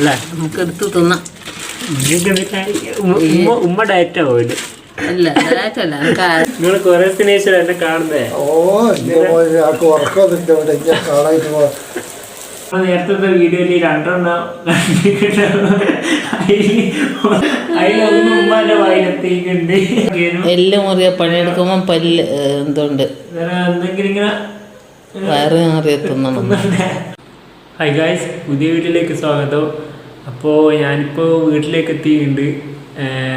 അല്ലേ? നമുക്ക് എടുത്ത് തിന്നാം ഉമ്മ ഉമ്മ ഡയറ്റാ നിങ്ങൾ കുറെ എന്നെ കാണുന്നേ? ഓ ഇവിടെ കാണാനായിട്ട് നേരത്തെ വീഡിയോയിൽ രണ്ടെണ്ണം വായിലെത്തിയിട്ടുണ്ട്. എല്ല് മുറിയ പണിയെടുക്കുമ്പോ പല്ല് എന്തുണ്ട്? വയറ് നിറയെ തിന്നണം. ഹായ് ഗായ്സ് പുതിയ വീട്ടിലേക്ക് സ്വാഗതം. അപ്പോൾ ഞാനിപ്പോൾ വീട്ടിലേക്ക് എത്തിയിട്ടുണ്ട്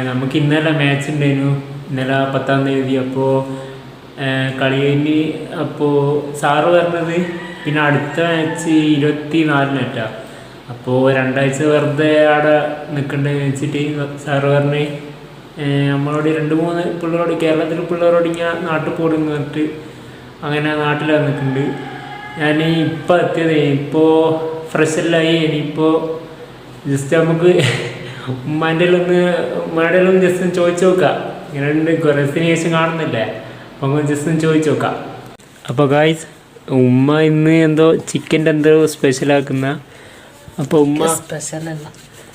നമുക്ക് ഇന്നലെ മാച്ച് ഉണ്ടായിരുന്നു ഇന്നലെ പത്താം തീയതി. അപ്പോൾ കളി കഴിഞ്ഞ് അപ്പോൾ സാറ് പറഞ്ഞത് പിന്നെ അടുത്ത മാച്ച് ഇരുപത്തി നാലിനറ്റാ അപ്പോൾ രണ്ടാഴ്ച വെറുതെ അവിടെ നിൽക്കണ്ടെന്ന് വെച്ചിട്ട് സാറ് പറഞ്ഞ് നമ്മളോട് രണ്ട് മൂന്ന് പിള്ളേരോട് കേരളത്തിലെ പിള്ളേരോട് ഇങ്ങനെ നാട്ടിൽ പോടുന്ന് പറഞ്ഞിട്ട് അങ്ങനെ നാട്ടിൽ വന്നിട്ടുണ്ട്. ഞാൻ ഇപ്പോൾ എത്തിയത്. ഇപ്പോൾ ഫ്രഷല്ലായി ഇനിയിപ്പോൾ ജസ്റ്റ് നമുക്ക് ഉമ്മാന്റെ ഒന്ന് ഉമ്മയുടെ ഒന്ന് ജസ്റ്റ് ഒന്ന് ചോദിച്ചു നോക്കാം. ഇങ്ങനെ കുറേത്തിന് ശേഷം കാണുന്നില്ലേ? അപ്പം നമുക്ക് ജസ്റ്റ് ഒന്ന് ചോദിച്ചു നോക്കാം. അപ്പോൾ ഗായ്സ് ഉമ്മ ഇന്ന് എന്തോ ചിക്കന്റെ എന്തോ സ്പെഷ്യൽ ആക്കുന്ന. അപ്പോൾ ഉമ്മ സ്പെഷ്യൽ അല്ല.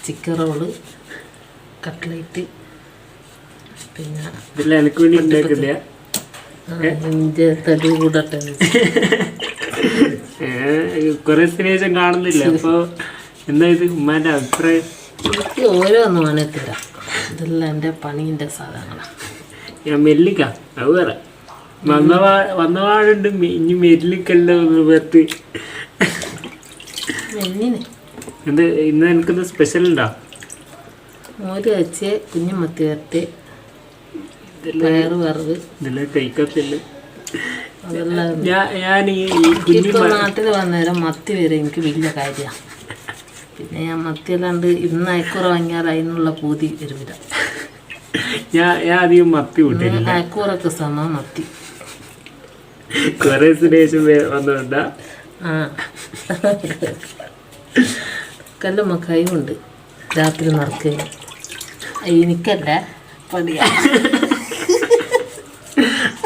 ചിക്കൻ റോൾ കട്ട്ലേറ്റ് പിന്നെ കുറെ എനിക്ക് വേണ്ടി ഉണ്ടാക്കില്ല? ഇഞ്ചി തടി കൂടട്ടെ കുറേ ശേഷം കാണുന്നില്ല? അപ്പോൾ എന്താ ഇത് ഉമ്മാന്റെ അഭിപ്രായം? എനിക്ക് ഓരോന്നും വേണത്തില്ല ഇതെല്ലാം എന്റെ പണീന്റെ സാധനങ്ങളാണ് ഞാൻ മെല്ലിക്ക അത് വേറെ. വന്നവാ വന്നവാടുണ്ട് ഇനി മെല്ലിക്കല്ല പേർത്ത് മെല്ലിന്. എന്ത് ഇന്ന് എനിക്കൊന്ന് സ്പെഷ്യൽ ഉണ്ടോ? മോര് വെച്ച് കുഞ്ഞു മത്തി വരത്ത് പയറ് വറവ്. ഇതെല്ലാം കഴിക്കത്തില്ല. അതെല്ലാം ഞാൻ ഈ നാട്ടിൽ വന്നേരം മത്തി വരെ എനിക്ക് വലിയ കാര്യമാണ് പിന്നെ ഞാൻ മത്തിയല്ലാണ്ട് ഇന്ന് അയക്കൂറ വാങ്ങിയാൽ അതിനുള്ള പൂതി വരുമില്ല ഞാൻ ഞാൻ അധികം മത്തി വിട്ടില്ല അയക്കൂറൊക്കെ സമ മത്തി. കല്ല മക്കായും ഉണ്ട് ആ. കല്ലുമ്മ ഉണ്ട്. രാത്രി നടക്കുക എനിക്കല്ല പണിയാ.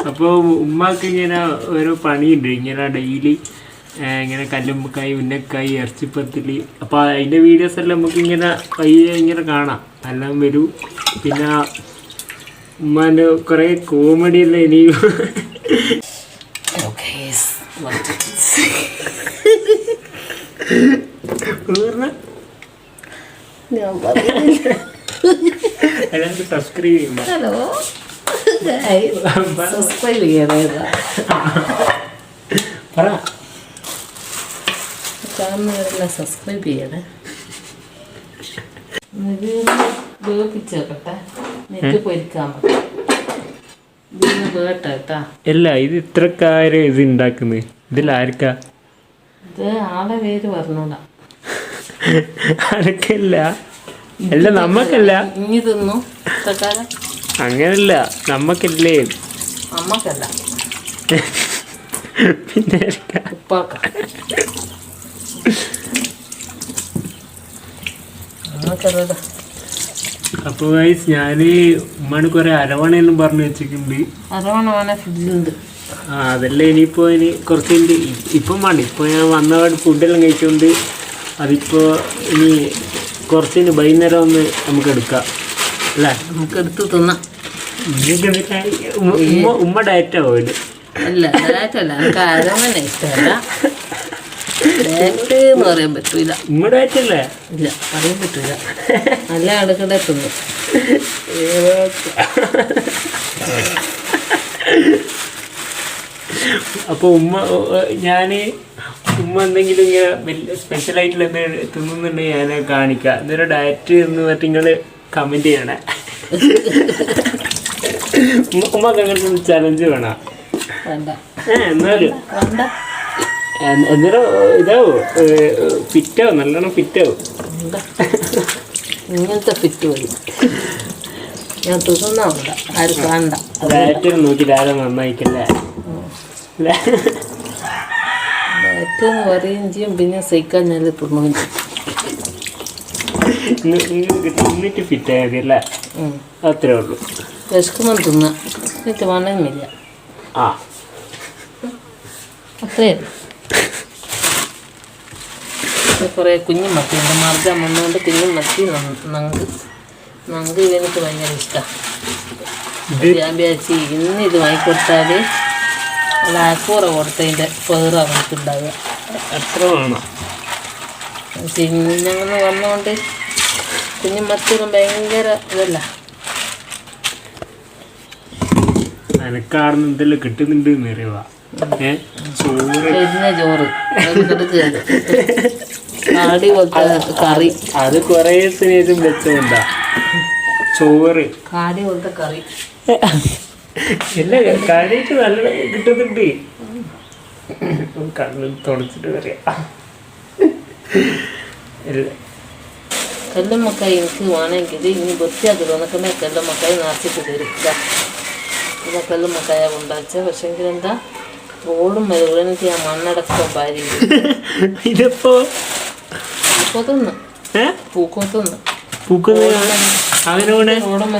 അപ്പോൾ ഉമ്മാക്ക് ഇങ്ങനെ ഓരോ പണിയുണ്ട്. ഇങ്ങനെ ഡെയിലി ഇങ്ങനെ കല്ലുമ്പക്കായി ഉന്നക്കായി ഇറച്ചിപ്പത്തിലി. അപ്പോൾ അതിന്റെ വീഡിയോസ് എല്ലാം നമുക്ക് ഇങ്ങനെ പയ്യെ ഇങ്ങനെ കാണാം. എല്ലാം വരൂ. പിന്നെ ഉമ്മാന്റെ കുറേ കോമഡി എല്ലാം ഇനിയും. സബ്സ്ക്രൈബ് ചെയ്യുമ്പോൾ ഹലോ സബ്സ്ക്രൈബ് ചെയ്യണേതാ പറ. കാണുന്നവരെല്ലാം സബ്സ്ക്രൈബ് ചെയ്യണേ. ഇത് നെറ്റ് പൊരിക്കാൻ വേട്ട അല്ല ഇത് ഇത്രക്കാര് ഇത് ഉണ്ടാക്കുന്നത് ഇതിൽ ആർക്കാ? ഇത് ആളെ പേര് പറഞ്ഞോടാ. അല്ല നമ്മക്കല്ല. ഇനി തിന്നു. ഇത്രക്കാലം. അങ്ങനല്ല നമ്മക്കല്ലേ. നമ്മക്കല്ല. പിന്നെ? ഉപ്പാക്ക. അമ്മക്കല്ലടാ അപ്പൊ ഗൈസ് ഞാൻ ഉമ്മാണ് കുറെ അരവണയെന്നും പറഞ്ഞു വെച്ചിട്ടുണ്ട്. അരവണ വേണേ ഫ്രിഡ്ജിലുണ്ട് ആ അതല്ലേ ഇനിയിപ്പോ ഇനി കുറച്ച് ഉണ്ട് ഇപ്പം വേണ്ട. ഇപ്പൊ ഞാൻ വന്നപാട് ഫുഡെല്ലാം കഴിച്ചുകൊണ്ട് അതിപ്പോ ഇനി കുറച്ച് വൈകുന്നേരം ഒന്ന് നമുക്ക് എടുക്കാം. അല്ലേ? നമുക്ക് എടുത്ത് തിന്നാം. ഉമ്മ- ഉമ്മ ഉമ്മ ഡയറ്റാ പോയിട്ട് അല്ല ഡയറ്റല്ല നമുക്ക് അരവണ ഇഷ്ടമല്ല. എന്ന് പറയാൻ പറ്റൂല. ഉമ്മ ഡയറ്റ് ഇല്ല പറയാൻ പറ്റൂല. നല്ല അടുക്കടെ എത്തുന്നു. അപ്പോൾ ഉമ്മ ഞാൻ ഉമ്മ എന്തെങ്കിലും ഇങ്ങനെ വലിയ സ്പെഷ്യൽ ആയിട്ടുള്ള എന്തെങ്കിലും തിന്നുന്നുണ്ടെങ്കിൽ ഞാൻ കാണിക്കാം. എന്നൊരു ഡയറ്റ് എന്ന് പറഞ്ഞിട്ട് നിങ്ങൾ കമന്റ് ചെയ്യണേ. ഉമ്മ- ഉമ്മക്ക് അങ്ങനത്തെ ചലഞ്ച് വേണം? ഏ എന്നാലും. വേണ്ട എ- അന്നേരം ഇതാവോ ഫിറ്റാവും നല്ലോണം ഫിറ്റാവും ഇങ്ങനത്തെ ഫിറ്റ് വരും ഞാൻ തിന്നാ വേണ്ട ആരും കാണണ്ട. ഡയറ്റ് നോക്കി ആരും നന്നായിക്കല്ലേ? ഡയറ്റ് എന്ന് പറയുകയും ചെയ്യും. പിന്നെ സഹിക്കാൻ ഞാൻ തിന്നുകയും നിങ്ങൾക്ക് തിന്നിട്ട് ഫിറ്റ് ആയാൽ മതി അല്ലേ. അത്രേ ഉള്ളൂ. വിശക്കുമ്പോൾ തിന്നാം. എന്നിട്ട് വേണമെന്നില്ല. ആ. അത്രേ ഉള്ളൂ. കുറേ കുഞ്ഞു മത്തി ഉണ്ട്. മർദ്ദം വന്നുകൊണ്ട് കുഞ്ഞു മത്തി നങ്- നങ്ക്. നങ്ക് എനിക്ക് ഭയങ്കര ഇഷ്ടമാണ് ഞാൻ വിചാരിച്ച് ഇന്ന് ഇത് വാങ്ങിക്കൊടുത്താൽ ലാക്കൂറ കൊടുത്തതിന്റെ പേറ് അവനക്കുണ്ടാവുക എത്ര വേണം. ഞങ്ങൾ വന്നുകൊണ്ട് കുഞ്ഞു മത്തിയിലും ഭയങ്കര ഇതല്ല. അനക്കാടുന്ന എന്തെല്ലാം കിട്ടുന്നുണ്ട് എന്നറിയുക ചോറ്. ചോറ്. കാടി പോലത്തെ കറി. അത് കുറേ സ്നേഹം വെച്ചോണ്ടാ. ചോറ്. കാടി പോലത്തെ കറി. ഇല്ല കാടിയിട്ട് നല്ല കിട്ടുന്നുണ്ട്. കണ്ണിൽ തുണച്ചിട്ട് പറയാം. കല്ലുമ്മക്കായി എനിക്ക് വേണമെങ്കിൽ ഇനി വൃത്തിയാക്കി തോന്നിക്കണ്ടേ കല്ലുമ്മക്കായി നിറച്ചിട്ട് തരും. പിന്നെ കല്ലുമ്മക്കായ കൊണ്ടാച്ച പക്ഷെങ്കിൽ എന്താ റോഡും എനിക്ക് ഞാൻ മണ്ണടക്കം ഭാര്യ ഇതിപ്പോ? പൂക്കോത്തുനിന്ന്. ഏ? പൂക്കോത്തുനിന്ന്. പൂക്കുന്ന വേണേ റോഡും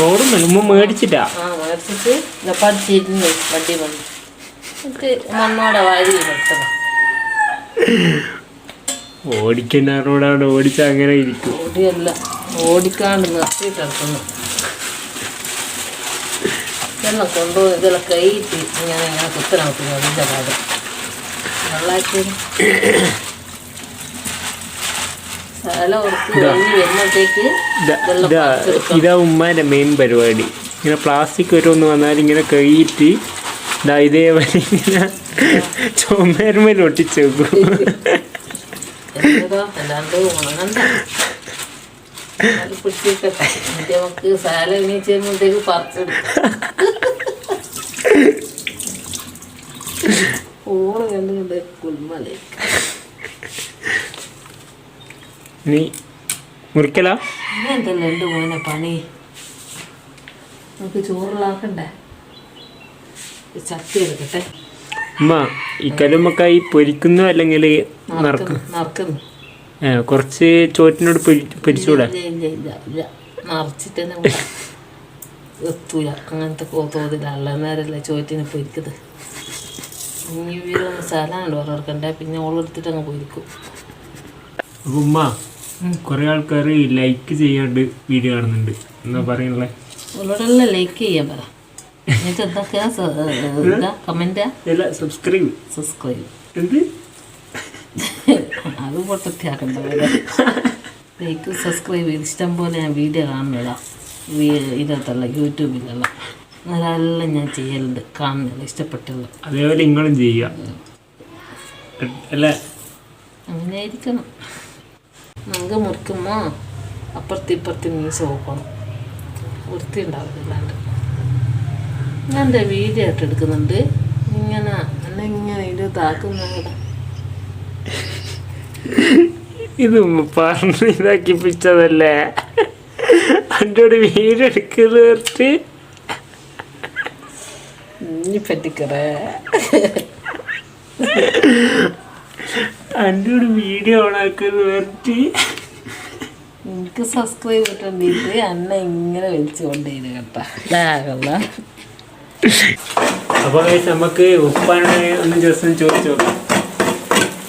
റോഡും മുമ്പ് മേടിച്ചിട്ടാ? ആ മേടിച്ചിട്ട് വണ്ടി വന്നു. മണ്ണോടെ വാരി എടുത്തതാ ഓടിക്കുന്ന റോഡാണ്. ഓടിച്ച അങ്ങനെ ഇരിക്കും. ഓടിയല്ല. ഓടിക്കാണ്ട് നിർത്തിയിട്ടിറക്കുന്നു ഇതെല്ലാം കൊണ്ടുപോയി ഇതെല്ലാം കൈയിട്ട് ഇങ്ങനെ ഇങ്ങനെ കുത്തനാക്കുന്നു അതിന്റെ കാട് വെള്ളാക്കി ഇതാ- ഉമ്മാന്റെ മെയിൻ പരിപാടി. ഇങ്ങനെ പ്ലാസ്റ്റിക് ഓരോന്ന് വന്നാൽ ഇങ്ങനെ കഴുകിയിട്ട് ഇതാ ഇതേപോലെ ഇങ്ങനെ ചുമരുമേൽ ഒട്ടിച്ചു വെക്കും നമുക്ക് സാല എണീച്ച് വരുമ്പോഴത്തേക്ക് പറിച്ചെടുക്കും. ഓണ് കണ്ടുകൊണ്ട് കുൽമലേക്ക് നീ മുറിക്കലാ? മോനെ പണി. നമുക്ക് ഈ ചട്ടി എടുക്കട്ടെ. ഉമ്മ ഈ കല്ലുമ്മക്കായി പൊരിക്കുന്നു അല്ലെങ്കിൽ നറക്കും? നറുക്കുന്നു കുറച്ച് ചോറ്റിനോട് പൊരിച്ചൂടാ? നിറച്ചിട്ട് എത്തൂല. അങ്ങനത്തെ തോതിലുള്ള നേരല്ല ചോറ്റിന് പൊരിക്കുന്നത് ഇനി വീരൊന്ന് സ്ഥലമുണ്ട് ഓരോർക്കണ്ടേ പിന്നെ ഓളെടുത്തിട്ട് അങ്ങ് പൊരിക്കും. ഉമ്മ കുറെ ആൾക്കാർ ലൈക്ക് ചെയ്യാണ്ട് വീഡിയോ കാണുന്നുണ്ട്. എന്താ പറയുന്നത് ലൈക്ക് ചെയ്യാൻ പറ. എന്നിട്ട് എന്തൊക്കെയാ കമന്റ് അല്ല സബ്സ്ക്രൈബ് സബ്സ്ക്രൈബ് എന്ത്? അത് പൊട്ടത്തിയാക്കണ്ട ലൈക്ക് സബ്സ്ക്രൈബ് ചെയ്ത് ഇഷ്ടം പോലെ ഞാൻ വീഡിയോ കാണുന്നതാ. ഇതിനകത്തുള്ള യൂട്യൂബിലല്ല അതെല്ലാം ഞാൻ ചെയ്യലുണ്ട് കാണുന്നില്ല ഇഷ്ടപ്പെട്ടുള്ള അതേപോലെ നിങ്ങളും ചെയ്യുക. അല്ല. അങ്ങനെ ആയിരിക്കണം നമുക്ക് മുറിക്കുമ്പോൾ അപ്പുറത്ത് ഇപ്പുറത്ത് നീ നോക്കണം വൃത്തി ഉണ്ടാവില്ലാണ്ട് ഞാൻ എന്റെ വീഡിയോ ആയിട്ട് എടുക്കുന്നുണ്ട്. ഇങ്ങനെ എന്നെ ഇങ്ങനെ ഇത് താക്കുന്നവിടെ ഇത് പറഞ്ഞ് ഇതാക്കിപ്പിച്ചതല്ലേ? എന്റെ ഒരു വീഡിയോ എടുക്കുന്നത് നിർത്തി ഇനി പറ്റിക്കറേ. എന്റെ ഒരു വീഡിയോ ഓണാക്കുന്നത് വെറുതെ എനിക്ക് സബ്സ്ക്രൈബ് ചെയ്തിട്ടുണ്ടെങ്കിൽ അന്ന ഇങ്ങനെ വലിച്ചു കൊണ്ടേര് കേട്ടോ അപ്പൊ അപ്പോൾ നമുക്ക് ഉപ്പാനോട് ഒന്ന് ദിവസം ചോദിച്ചു നോക്കാം.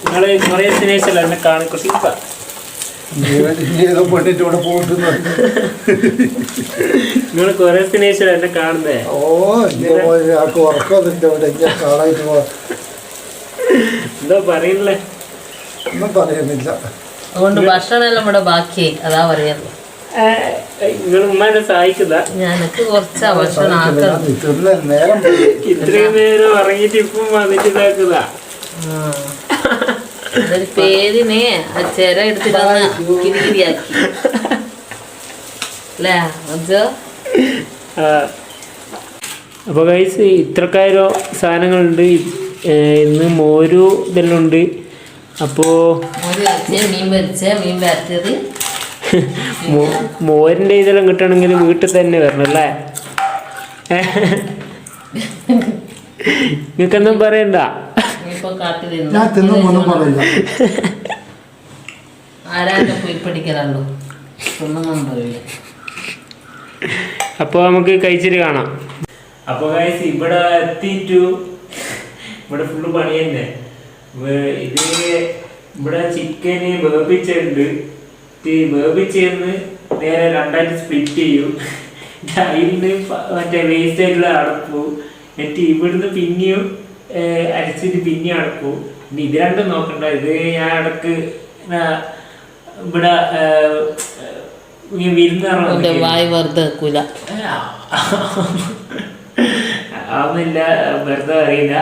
നിങ്ങൾ കുറേ ദിനേശല്ല എന്നെ കാണി കുറച്ച് ഇപ്പം. നിങ്ങൾ കുറേ എന്നെ കാണുന്നേ. ഓ പോ എന്താ പറയുന്നില്ലേ ഒന്നും പറയുന്നില്ല. അതുകൊണ്ട് ഭക്ഷണമെല്ലാം ഇവിടെ ബാക്കിയായി അതാ പറയുന്നത്. നിങ്ങൾ ഉമ്മാനെ സഹായിക്കുന്ന? ഞാനക്ക് കുറച്ചാ ഭക്ഷണം ആക്കണം തിന്ന നേരം പോയി. ഇത്രയും നേരം ഇറങ്ങിയിട്ട് ഇപ്പം വന്നിട്ട് ഇതാക്കുക ആ. ഒരു പേരിനെ ആ ചെര എടുത്തിട്ട് കിരികിരിയാക്കി അല്ലേ അജോ? അപ്പോൾ കൈസ് ഇത്രക്കാരോ സാധനങ്ങളുണ്ട്. ഇന്ന് മോരു ഇതെല്ലാം ഉണ്ട്. അപ്പോൾ മോരിന്റെ മീൻ പൊരിച്ച മീൻ ഇതെല്ലാം കിട്ടണമെങ്കിൽ വീട്ടിൽ തന്നെ വരണം അല്ലേ? നിങ്ങൾക്കൊന്നും പറയണ്ട. അപ്പൊ നമുക്ക് കഴിച്ചിട്ട് കാണാം. അപ്പൊ ഇവിടെ എത്തിയിട്ടു ഇവിടെ ഫുള്ള് പണി തന്നെ. ഇത് ഇവിടെ ചിക്കന് വേപ്പിച്ചുണ്ട് വേപ്പിച്ചെന്ന് നേരെ രണ്ടായിട്ട് സ്പ്ലിറ്റ് ചെയ്യും. അതിന് മറ്റേ വേസ്റ്റ് ആയിട്ടുള്ള അടപ്പു. എന്നിട്ട് ഇവിടുന്ന് പിന്നെയും അരച്ചിട്ട് പിന്നെയും അടപ്പു. ഇനി ഇത് രണ്ടും നോക്കണ്ട. ഇത് ഞാൻ ഇടയ്ക്ക് ഇവിടെ ഏർ, ഇങ്ങനെ വിരുന്ന് എന്റെ വായ് വെറുതെ വെക്കൂല. അതൊന്നുമില്ല. വെറുതെ അറിയില്ല.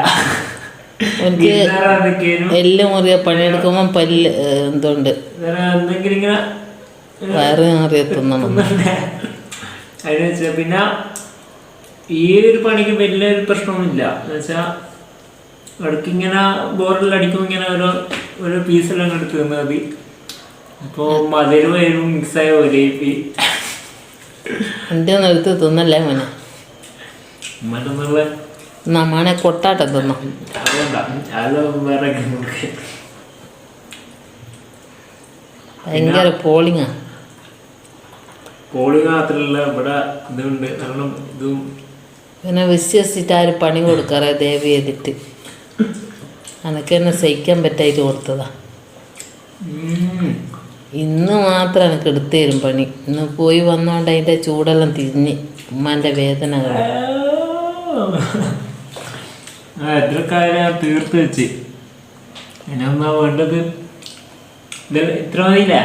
എനിക്ക്. എല്ല് മുറിയ പണിയെടുക്കുമ്പോൾ പല്ല് എന്തുണ്ട്? വേറെ വയറ് തിന്നണം. വെച്ചാ പിന്നെ ഈ ഒരു പണിക്ക് വലിയൊരു പ്രശ്നമൊന്നുമില്ല. എന്ന് വെച്ചാ ഇടയ്ക്ക് ഇങ്ങനെ ബോറിൽ അടിക്കും ഇങ്ങനെ ഓരോ ഓരോ പീസെല്ലാം എടുത്ത് തന്നാൽ മതി. അപ്പോൾ മധുരം വരും മിക്സായ ഇപ്പി എന്റെ ഒന്നും എടുത്ത് തിന്നല്ലേ മോനെ? മറ്റൊന്നുള്ള നമ്മാണെ കൊട്ടാട്ടം തന്നു. ഭയങ്കര പോളിങ്ങാ പോളിംഗ് മാത്രമല്ല ഇവിടെ ഇതുണ്ട്. കാരണം ഇതും പിന്നെ വിശ്വസിച്ചിട്ട് ആര് പണി കൊടുക്കാറേ ദേവി ചെയ്തിട്ട് അനക്ക് എന്നെ സഹിക്കാൻ പറ്റായിട്ട് കൊടുത്തതാ. ഇന്ന് മാത്രം എനിക്ക് എടുത്തു തരും പണി. ഇന്ന് പോയി വന്നോണ്ട് അതിന്റെ ചൂടെല്ലാം തിരിഞ്ഞ് ഉമ്മാന്റെ വേദന എത്ര കാര്യം തീർത്ത് വെച്ച്. ഇനി ഒന്നാ വേണ്ടത്? ഇത് ഇത്ര മതിയില്ലേ?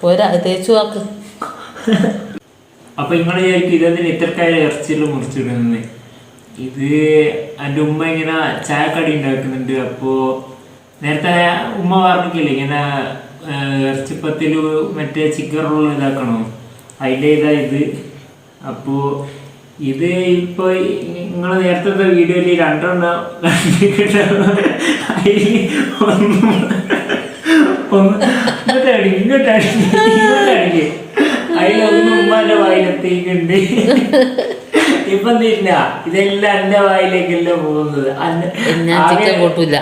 പോരാ തേച്ചു വാക്ക്. അപ്പൊ നിങ്ങൾ വിചാരിക്കും ഇതെന്തിന് ഇത്ര കാര്യം ഇറച്ചിയിൽ മുറിച്ചിടുന്നത് ഇത് എന്റെ ഉമ്മ ഇങ്ങനെ ചായക്കടി ഉണ്ടാക്കുന്നുണ്ട്. അപ്പോ നേരത്തെ ഉമ്മ പറഞ്ഞില്ലേ ഇങ്ങനെ ഇറച്ചിപ്പത്തിൽ മറ്റേ ചിക്കൻ റോൾ ഇതാക്കണോ? അതിന്റെ ഇതാ ഇത്. അപ്പോ ഇത് ഇപ്പൊ നിങ്ങൾ നേരത്തെ വീഡിയോയിൽ രണ്ടെണ്ണം അതിൽ ഒന്ന് ഒന്ന് ഇങ്ങോട്ടടി ഇങ്ങോട്ടടി ഇങ്ങോട്ടടി അതിലൊന്നും ഉമ്മാന്റെ വായിലെത്തിയിട്ടുണ്ട്. ഇപ്പൊ എന്തില്ല ഇതെല്ലാം എന്റെ വായിലേക്കല്ല പോകുന്നത്. ചിക്കൻ കൂട്ടൂല.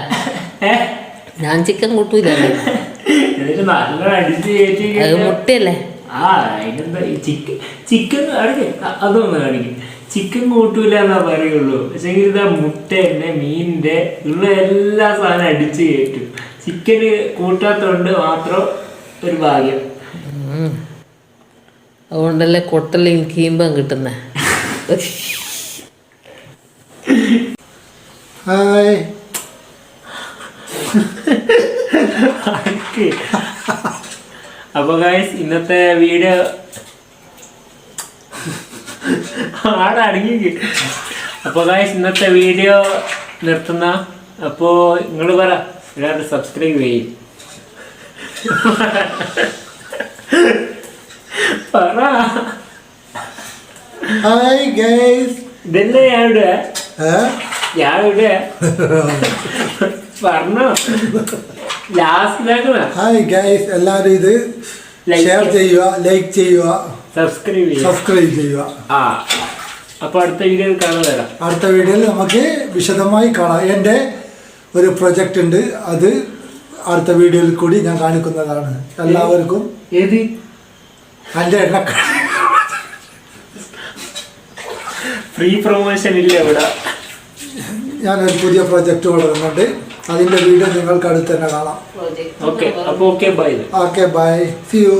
ഞാൻ ചിക്കൻ കൂട്ടൂല എന്നിട്ട് നല്ല അടിച്ച് കയറ്റി മുട്ടയല്ലേ? ആ അതിനെന്താ ചിക്കൻ ചിക്കൻ കാണിക്ക് അതൊന്ന് കാണിക്കും. ചിക്കൻ കൂട്ടൂല എന്നാ പറയുള്ളൂ. പക്ഷേ ഇതാ മുട്ട തന്നെ മീനിന്റെ ഉള്ള എല്ലാ സാധനം അടിച്ച് കയറ്റും. ചിക്കൻ കൂട്ടാത്തോണ്ട് മാത്രം ഒരു ഭാഗ്യം. അതുകൊണ്ടല്ലേ കൊട്ടലിൽ കീമ്പം കിട്ടുന്നേ. ഹായ്? അപ്പൊ ഗായ്സ് ഇന്നത്തെ വീഡിയോ ആടെ അടങ്ങി അപ്പോൾ ഗായ്സ് ഇന്നത്തെ വീഡിയോ നിർത്തുന്ന അപ്പോൾ നിങ്ങൾ പറ എല്ലാവരും സബ്സ്ക്രൈബ് ചെയ്യും. പറ. ഹായ് ഗൈസ് ഇതല്ലേ ഞാൻ ഇവിടെ? ഏ ഞാൻ ഇവിടെ? പറഞ്ഞോ. ലാസ്റ്റ് ഹായ് ഗൈസ് എല്ലാവരും ഇത് ഷെയർ ചെയ്യുക ലൈക്ക് ചെയ്യുക. സബ്സ്ക്രൈബ് ചെയ്യുക. സബ്സ്ക്രൈബ് ചെയ്യുക. ആ അപ്പൊ അടുത്ത വീഡിയോയിൽ കാണാൻ തരാം അടുത്ത വീഡിയോയിൽ നമുക്ക് വിശദമായി കാണാം. എന്റെ ഒരു പ്രൊജക്റ്റ് ഉണ്ട്. അത് അടുത്ത വീഡിയോയിൽ കൂടി ഞാൻ കാണിക്കുന്നതാണ്. എല്ലാവർക്കും ഏത്? എന്റെ എണ്ണ ഫ്രീ പ്രൊമോഷൻ ഇല്ല ഇവിടെ. ഞാനൊരു പുതിയ പ്രൊജക്റ്റ് വളരുന്നുണ്ട് അതിന്റെ വീഡിയോ നിങ്ങൾക്ക് അടുത്ത് തന്നെ കാണാം. ഓക്കെ അപ്പോൾ okay bye okay bye see you